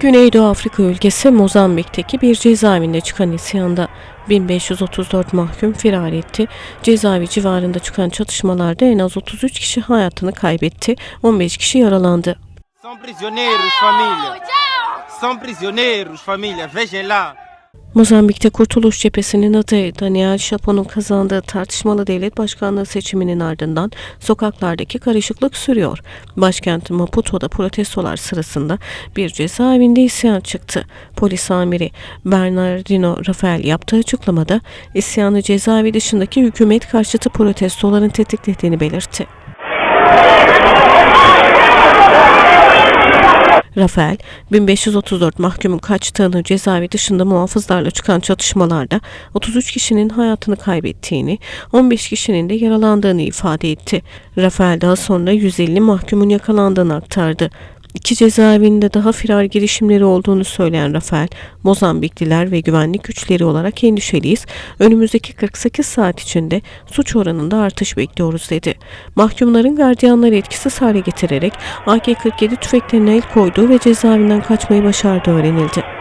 Güneydoğu Afrika ülkesi Mozambik'teki bir cezaevinde çıkan isyanda 1534 mahkum firar etti. Cezaevi civarında çıkan çatışmalarda en az 33 kişi hayatını kaybetti, 15 kişi yaralandı. São prisioneiros, família. São prisioneiros, família. Vejam lá. Mozambik'te Kurtuluş Cephesi'nin adayı Daniel Chapo'nun kazandığı tartışmalı devlet başkanlığı seçiminin ardından sokaklardaki karışıklık sürüyor. Başkent Maputo'da protestolar sırasında bir cezaevinde isyan çıktı. Polis amiri Bernardino Rafael yaptığı açıklamada isyanı cezaevi dışındaki hükümet karşıtı protestoların tetiklediğini belirtti. Rafael, 1534 mahkumun kaçtığını cezaevi dışında muhafızlarla çıkan çatışmalarda 33 kişinin hayatını kaybettiğini, 15 kişinin de yaralandığını ifade etti. Rafael daha sonra 150 mahkumun yakalandığını aktardı. İki cezaevinde daha firar girişimleri olduğunu söyleyen Rafael, Mozambikliler ve güvenlik güçleri olarak endişeliyiz. Önümüzdeki 48 saat içinde suç oranında artış bekliyoruz dedi. Mahkumların gardiyanları etkisiz hale getirerek AK-47 tüfeklerine el koyduğu ve cezaevinden kaçmayı başardığı öğrenildi.